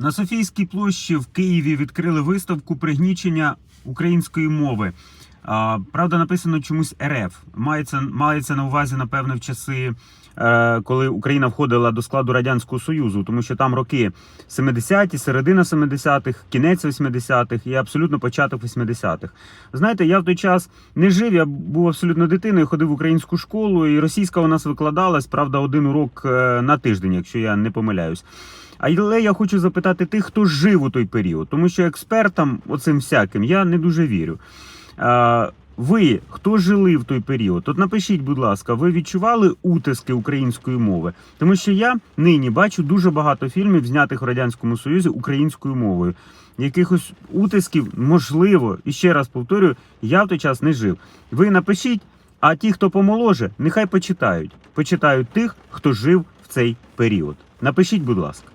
На Софійській площі в Києві відкрили виставку пригнічення української мови. Правда, написано чомусь РФ. Мається, мається на увазі, напевне, в часи, е, коли Україна входила до складу Радянського Союзу, тому що там роки 70-ті, середина 70-х, кінець 80-х і абсолютно початок 80-х. Знаєте, я в той час не жив, я був абсолютно дитиною, ходив в українську школу, і російська у нас викладалась, правда, один урок е, на тиждень, якщо я не помиляюсь. Але я хочу запитати тих, хто жив у той період, тому що експертам, оцим всяким, я не дуже вірю. Ви, хто жили в той період, от напишіть, будь ласка, ви відчували утиски української мови? Тому що я нині бачу дуже багато фільмів, знятих в радянському союзі українською мовою. Якихось утисків, можливо, і ще раз повторюю, я в той час не жив. Ви напишіть, а ті, хто помоложе, нехай почитають. Почитають тих, хто жив в цей період. Напишіть, будь ласка.